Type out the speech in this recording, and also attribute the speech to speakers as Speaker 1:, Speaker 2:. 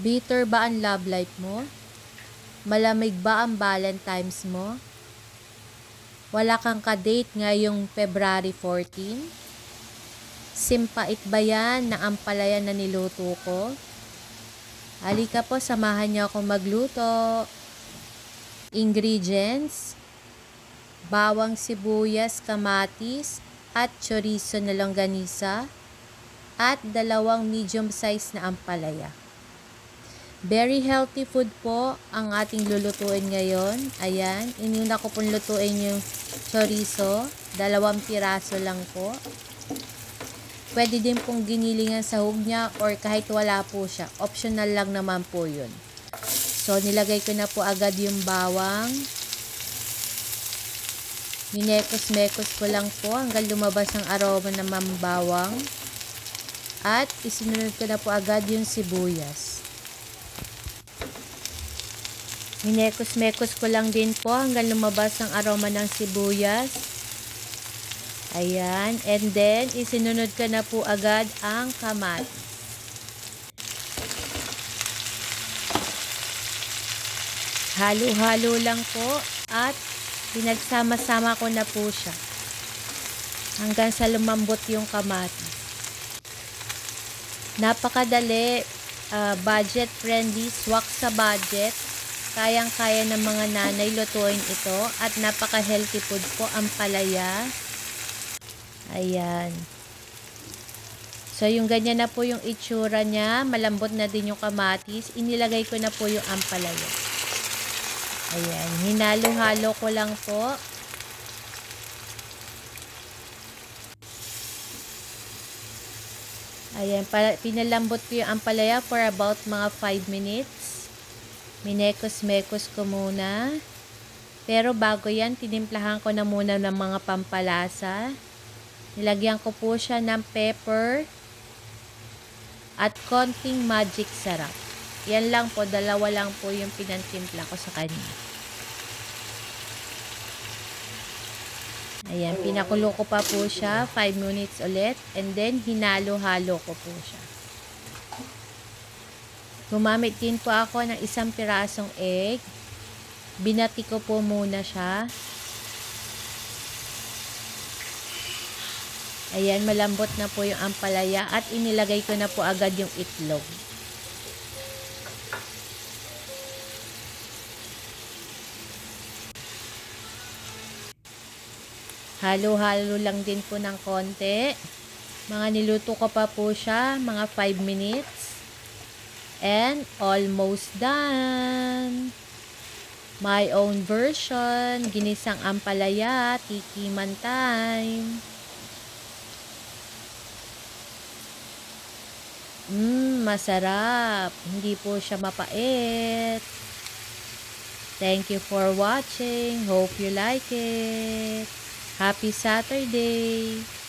Speaker 1: Bitter ba ang love life mo? Malamig ba ang Valentine's mo? Wala kang ka-date ngayong February 14? Simpait ba yan na ampalaya na niluto ko? Halika po, samahan niyo ako magluto. Ingredients, bawang sibuyas, kamatis, at chorizo na longganisa, at dalawang medium size na ampalaya. Very healthy food po ang ating lulutuin ngayon. Ayan, inuna ko pong lutuin yung chorizo. Dalawang piraso lang po. Pwede din pong ginilingan sa hug niya or kahit wala po siya. Optional lang naman po yun. So, nilagay ko na po agad yung bawang. Minekos-mekos ko lang po hanggang lumabas ang aroma ng mambawang. At isinunod ko na po agad yung sibuyas. Minekos-mekos ko lang din po hanggang lumabas ang aroma ng sibuyas. Ayan. And then, isinunod ko na po agad ang kamatis. Halo-halo lang po at pinagsama-sama ko na po siya hanggang sa lumambot yung kamatis. Napakadali, uh, budget friendly, swak sa budget. Kayang-kaya ng mga nanay lutuin ito at napaka-healthy food po ang palaya. Ayan. So, yung ganyan na po yung itsura niya. Malambot na din yung kamatis. Inilagay ko na po yung ampalaya. Ayan. Hinalo-halo ko lang po. Ayan. Pinalambot ko yung ampalaya for about mga 5 minutes. Minekos-mekos ko muna. Pero bago yan, tinimplahan ko na muna ng mga pampalasa. Nilagyan ko po siya ng pepper at konting magic sarap. Yan lang po, dalawa lang po yung pinantimpla ko sa kanya. Ayan, pinakulo ko pa po siya, 5 minutes ulit, and then hinalo-halo ko po siya. Gumamit din po ako ng isang pirasong egg. Binati ko po muna siya. Ayan, malambot na po yung ampalaya at inilagay ko na po agad yung itlog. Halo-halo lang din po ng konti. Mga niluto ko pa po siya, mga 5 minutes. And almost done. My own version, ginisang ampalaya, tikiman time. Mmm, masarap. Hindi po siya mapait. Thank you for watching. Hope you like it. Happy Saturday!